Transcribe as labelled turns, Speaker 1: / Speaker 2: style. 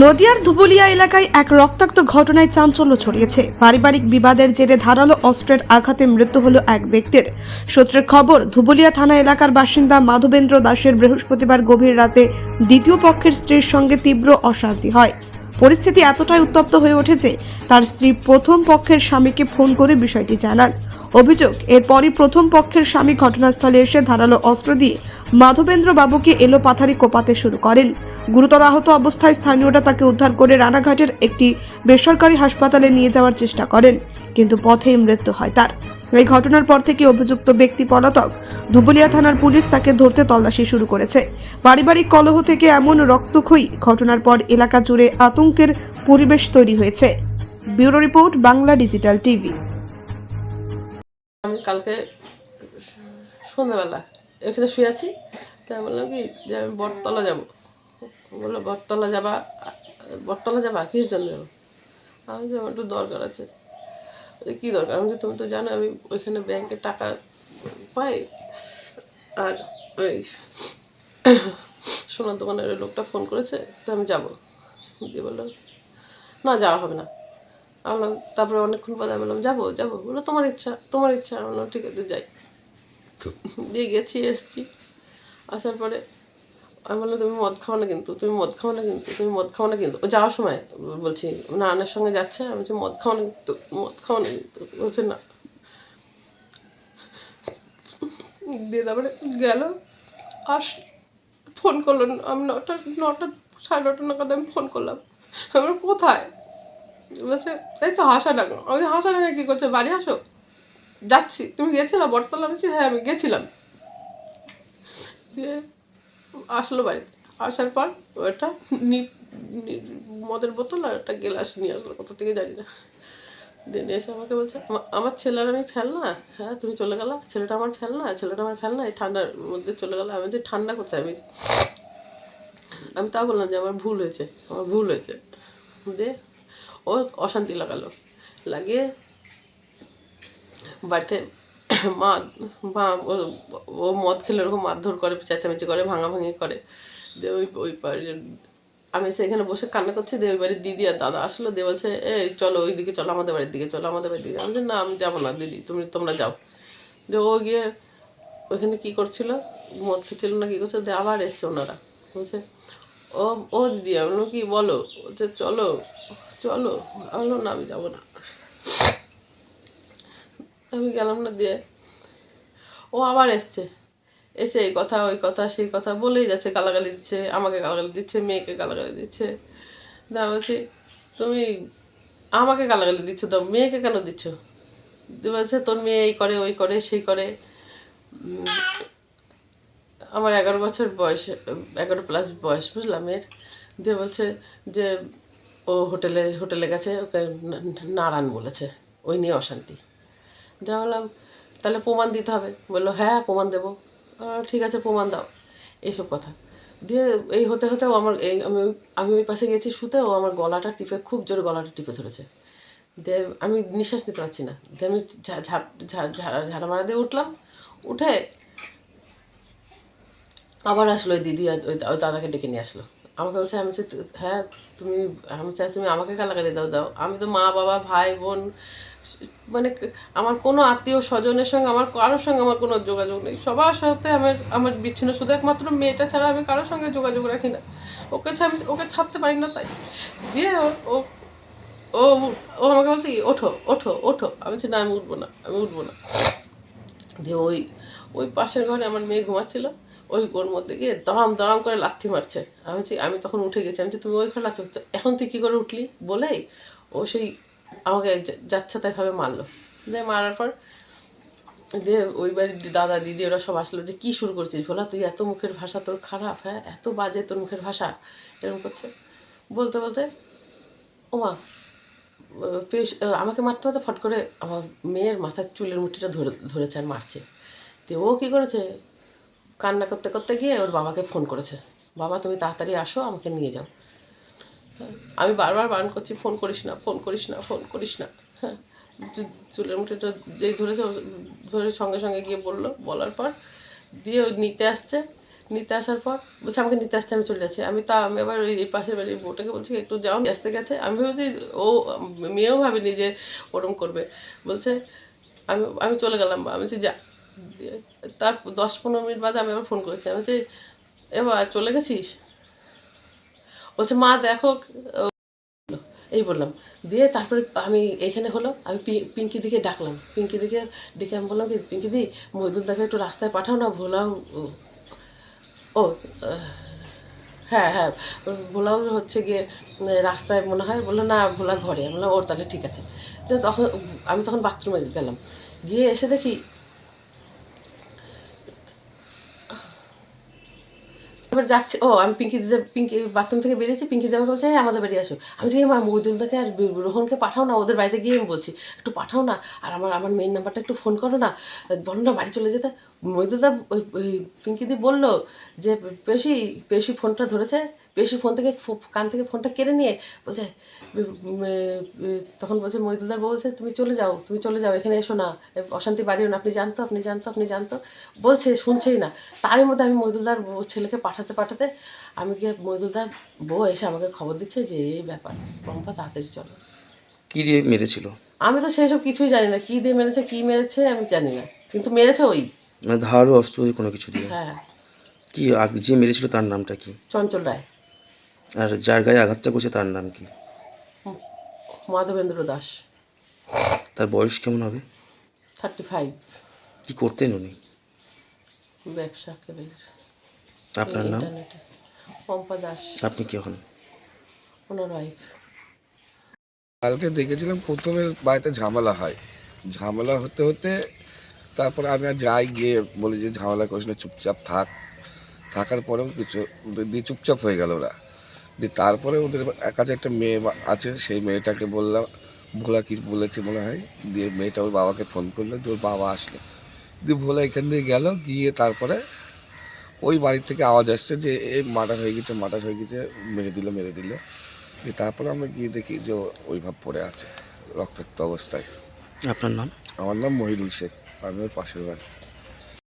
Speaker 1: নদিয়ার ধুবুলিয়া এলাকায় এক রক্তাক্ত ঘটনায় চাঞ্চল্য ছড়িয়েছে। পারিবারিক বিবাদের জেরে ধারালো অস্ত্রের আঘাতে মৃত্যু হল এক ব্যক্তির। সূত্রের খবর, ধুবুলিয়া থানা এলাকার বাসিন্দা মাধবেন্দ্র দাসের বৃহস্পতিবার গভীর রাতে দ্বিতীয় পক্ষের স্ত্রীর সঙ্গে তীব্র অশান্তি হয়। পরিস্থিতি এতটাই উত্তপ্ত হয়ে উঠেছে, তার স্ত্রী প্রথম পক্ষের স্বামীকে ফোন করে বিষয়টি জানান। অভিযোগ, এরপরই প্রথম পক্ষের স্বামী ঘটনাস্থলে এসে ধারালো অস্ত্র দিয়ে মাধবেন্দ্র বাবুকে এলো পাথারি কোপাতে শুরু করেন। গুরুতর আহত অবস্থায় স্থানীয়রা তাকে উদ্ধার করে রানাঘাটের একটি বেসরকারি হাসপাতালে নিয়ে যাওয়ার চেষ্টা করেন, কিন্তু পথেই মৃত্যু হয় তার। এই ঘটনার পর থেকে অভিযুক্ত ব্যক্তি পলাতক। ধুবুলিয়া থানার পুলিশ তাকে ধরতে তল্লাশি শুরু করেছে। পারিবারিক কলহ থেকে এমন রক্তক্ষয়ী ঘটনার পর এলাকা জুড়ে আতঙ্কের পরিবেশ তৈরি হয়েছে। Bureau report, Bangla Digital TV.
Speaker 2: কালকে সন্ধ্যাবেলা। এখানে শুয়ে আছি। তাই বললাম কি, যে আমি বটতলা যাব। বলল, বটতলা যাবা? বটতলা যাবা? জন্য যাব? আমি যে, আমার একটু দরকার আছে। কী দরকার? আমি যে, তুমি তো জানো, আমি ওইখানে ব্যাংকে টাকা পাই। আর ওই সোনার দোকানের লোকটা ফোন করেছে, তো আমি যাব। দিয়ে বলল, না, যাওয়া হবে না। আমি বললাম তারপরে অনেকক্ষণ পরে বললাম যাব যাব। বলল তোমার ইচ্ছা তোমার ইচ্ছা। আমি বললাম ঠিক আছে যাই। দিয়ে গেছি এসছি। আসার পরে আমি বললাম তুমি মদ খাও না কিন্তু তুমি মদ খাও না কিন্তু তুমি মদ খাও না কিন্তু। ও যাওয়ার সময় বলছি নানার সঙ্গে যাচ্ছে? আমি বলছি মদ খাও না কিন্তু মদ খাও না কিন্তু। বলছে না। দিয়ে তারপরে গেল। আস ফোন করল আমি নটা নটা সাড়ে নটা নাগাদ আমি ফোন করলাম। আমার কোথায়? বলছে এই তো হাসাডাঙ্গা আমি বলছি, হাসাডাঙ্গা কী করছে? বাড়ি আসো? যাচ্ছি। তুমি গেছিলা বটতলা বলছি, হ্যাঁ আমি গেছিলাম। দিয়ে আসলো বাড়িতে। আসার পর নি- মদের বোতল আর একটা গ্লাস নিয়ে আসলো কোথা থেকে জানি না। দিয়ে নিয়ে এসে আমাকে বলছে "আমা- আমার ছেলের আমি ফেলনা হ্যাঁ তুমি চলে গেলা? ছেলেটা আমার ফেলনা ছেলেটা আমার ফেলনা এই ঠান্ডার মধ্যে চলে গেলো। আমি যে ঠান্ডা কোথায়? আমি আমি তা বললাম যে আমার ভুল হয়েছে আমার ভুল হয়েছে। দিয়ে ও অশান্তি লাগালো। লাগিয়ে বাড়িতে মা মা ও- মদ খেলে ওরকম মারধর করে, চেঁচামেচি করে, ভাঙাভাঙি করে। দিয়ে ওই ওই বাড়ির আমি সেখানে বসে কান্না করছি দিয়ে ওই বাড়ির দিদি আর দাদা আসলো দিয়ে বলছে এ চলো ওই দিকে চলো আমাদের বাড়ির দিকে, চলো আমাদের বাড়ির দিকে। আমি না, আমি যাব না, দিদি, তুমি, তোমরা যাও। যে ও গিয়ে ওইখানে কী করছিল? মদ খেয়েছিল না, কী করছিল? দিয়ে আবার এসছে ওনারা। বলছে ও ও দিদি আমি বললাম, কি বলো? বলছে চলো চলো। আমি না আমি যাব না। আমি গেলাম না দিয়ে। ও আবার এসছে। এসে এই কথা ওই কথা সেই কথা বলেই যাচ্ছে গালাগালি দিচ্ছে আমাকে গালাগালি দিচ্ছে মেয়েকে গালাগালি দিচ্ছে। দা বলছি তুমি আমাকে গালাগালি দিচ্ছ তো মেয়েকে কেন দিচ্ছ? বলছে তোর মেয়ে এই করে ওই করে সেই করে। আমার এগারো বছর বয়স, এগারো প্লাস বয়স বুঝলাম। এর দিয়ে বলছে যে ও হোটেলে হোটেলে গেছে, ওকে নারায়ণ বলেছে, ওই নিয়ে অশান্তি। যা বললাম, তাহলে প্রমাণ দিতে হবে। বলল হ্যাঁ প্রমাণ দেবো। ঠিক আছে, প্রমাণ দাও। এইসব কথা। দিয়ে এই হতে হতে আমার, এই আমি আমি ওই পাশে গেছি শুতে, ও আমার গলাটা টিপে, খুব জোরে গলাটা টিপে ধরেছে। দিয়ে আমি নিঃশ্বাস নিতে পারছি না। দিয়ে আমি ঝা- ঝাপ, ঝা- ঝা- ঝাড়া মারা দিয়ে উঠলাম। উঠে আবার আসলো ওই দিদি ওই দাদাকে ডেকে নিয়ে আসলো। আমাকে বলছে আমি বলছি, হ্যাঁ তুমি আমি চাই তুমি আমাকে গালাগালি দাও দাও। আমি তো মা বাবা ভাই বোন মানে আমার কোনো আত্মীয় স্বজনের সঙ্গে আমার কারোর সঙ্গে আমার কোনো যোগাযোগ নেই। সবার সাথে আমার আমার বিচ্ছিন্ন শুধু একমাত্র মেয়েটা ছাড়া আমি কারোর সঙ্গে যোগাযোগ রাখি না। ওকে আমি ওকে ছাড়তে পারি না তাই। দিয়ে ও ও ও আমাকে বলছে কি ওঠো ওঠো ওঠো। আমি বলছি না আমি উঠবো না আমি উঠবো না। দিয়ে ওই ওই পাশের ঘরে আমার মেয়ে ঘুমাচ্ছিল। ওই ওর মধ্যে গিয়ে দড়াম দড়াম করে লাথি মারছে। আমি বলছি, আমি তখন উঠে গেছি। আমি তুমি ওই ঘরে লাথি। এখন তুই কী করে উঠলি? বলেই ও সেই আমাকে যা- যাচ্ছে তাইভাবে মারলো। দিয়ে মারার পর দিয়ে ওই বাড়ির দাদা, দিদি, ওরা সব আসলো যে, কী শুরু করছিস ভোলা? তুই এত মুখের ভাষা তোর খারাপ হ্যাঁ? এত বাজে তোর মুখের ভাষা? এরকম করছে। বলতে বলতে ওমা পেশ আমাকে মারতে মারতে ফট করে আমার মেয়ের মাথার চুলের মুঠিটা ধরে, ধরেছে আর মারছে। তো ও কী করেছে? কান্না করতে করতে গিয়ে ওর বাবাকে ফোন করেছে। বাবা, তুমি তাড়াতাড়ি আসো, আমাকে নিয়ে যাও। আমি বারবার বারণ করছি, ফোন করিস না, ফোন করিস না, ফোন করিস না। হ্যাঁ চুলের মুঠিটা যেই ধরেছে ধরে সঙ্গে সঙ্গে গিয়ে বলল। বলার পর দিয়ে ওই নিতে আসছে। নিতে আসার পর বলছে, আমাকে নিতে আসতে, আমি চলে যাচ্ছি। আমি তা, আমি আবার ওই পাশের বাড়ির বউটাকে বলছি, একটু যাও আসতে গেছে। আমি ভেবেছি ও মেয়েও ভাবিনি যে ওরম করবে। বলছে, আমি আমি চলে গেলাম আমি বলছি, যা। তার দশ পনেরো মিনিট বাদে আমি আবার ফোন করেছি আমি বলছি এবার চলে গেছিস? বলছে, মা, দেখো। এই বললাম। দিয়ে তারপরে আমি এখানে হলো, আমি পিঙ্কি দিকে ডাকলাম। পিঙ্কি দিকে ডেকে আমি বললাম কি, পিঙ্কি দি মহিদুলদাকে একটু রাস্তায় পাঠাও না, ভোলাও। ও- ও হ্যাঁ হ্যাঁ ভোলাও হচ্ছে গিয়ে, রাস্তায় মনে হয়, বলল, না, ভোলা ঘরে। আমি বললাম, ওর তাহলে ঠিক আছে। তো তখন, আমি তখন বাথরুমে গেলাম। গিয়ে এসে দেখি এবার যাচ্ছে, ও, আমি পিঙ্কি দিদা পিঙ্কি বাথরুম থেকে বেরিয়েছি পিঙ্কি দিদা আমাকে বলছে হ্যাঁ আমাদের বাড়ি আসো। আমি বলছি মা আর রোহনকে পাঠাও না, ওদের বাড়িতে গিয়ে আমি বলছি, একটু পাঠাও না, আর আমার আমার মেন নাম্বারটা একটু ফোন করো না, বলো না বাড়ি চলে যেতে। মহিদুলদা ওই ওই পিঙ্কি দি বলল যে পেশি পেশি ফোনটা ধরেছে পেশি ফোন থেকে কান থেকে ফোনটা কেড়ে নিয়ে বলছে তখন বলছে মহিদুলদার বউ বলছে তুমি চলে যাও তুমি চলে যাও এখানে এসো না অশান্তি বাড়িও না আপনি জানতো আপনি জানতো আপনি জানতো। বলছে শুনছেই না। তারই মধ্যে আমি মহিদুলদার বউ- ছেলেকে পাঠাতে পাঠাতে আমি গিয়ে মহিদুলদার বউ এসে আমাকে খবর দিচ্ছে যে এই ব্যাপার পম্পা তাড়াতাড়ি চলো।
Speaker 3: কি দিয়ে মেরেছিল?
Speaker 2: আমি তো সেই সব কিছুই জানি না কী দিয়ে মেরেছে কী মেরেছে আমি জানি না কিন্তু মেরেছে ওই।
Speaker 3: মানে ধারও অস্ত্র দিয়ে কোনো কিছু দিয়ে?
Speaker 2: হ্যাঁ।
Speaker 3: কি আগ- যে মেরেছিল তার নামটা কি?
Speaker 2: চঞ্চল রায়।
Speaker 3: আর যার গায়ে আঘাতটা করছে তার নাম কি?
Speaker 2: মাধবেন্দ্র দাস।
Speaker 3: তার বয়স কেমন হবে?
Speaker 2: Thirty five.
Speaker 3: কি করতেন উনি?
Speaker 2: ব্যবসা কেবলের
Speaker 3: আপনার নাম?
Speaker 2: ইন্টারনেটে। পম্পা দাস।
Speaker 3: আপনি কি হন?
Speaker 2: ওনার ওয়াইফ
Speaker 4: কালকে দেখেছিলাম প্রথমে বাড়িতে ঝামেলা হয়। ঝামেলা হতে হতে তারপরে আমি আর যাই গিয়ে বলি যে ঝামেলা করিস না চুপচাপ থাক। থাকার পরেও কিছু ওদের দিয়ে চুপচাপ হয়ে গেল ওরা। দিয়ে তারপরে ওদের কাছে একটা মেয়ে আছে সেই মেয়েটাকে বললাম ভোলা কি বলেছে মনে হয়? দিয়ে মেয়েটা ওর বাবাকে ফোন করল দিয়ে ওর বাবা আসলো। দিয়ে ভোলা এখান দিয়ে গেল গিয়ে তারপরে ওই বাড়ির থেকে আওয়াজ আসছে যে এই মার্ডার হয়ে গেছে মার্ডার হয়ে গেছে মেরে দিল মেরে দিল। দিয়ে তারপরে আমরা গিয়ে দেখি যে ওইভাবে পড়ে আছে রক্তাক্ত অবস্থায়।
Speaker 3: আপনার নাম?
Speaker 4: আমার নাম মহিদুল শেখ। আমি ওর পাশের বাড়ি।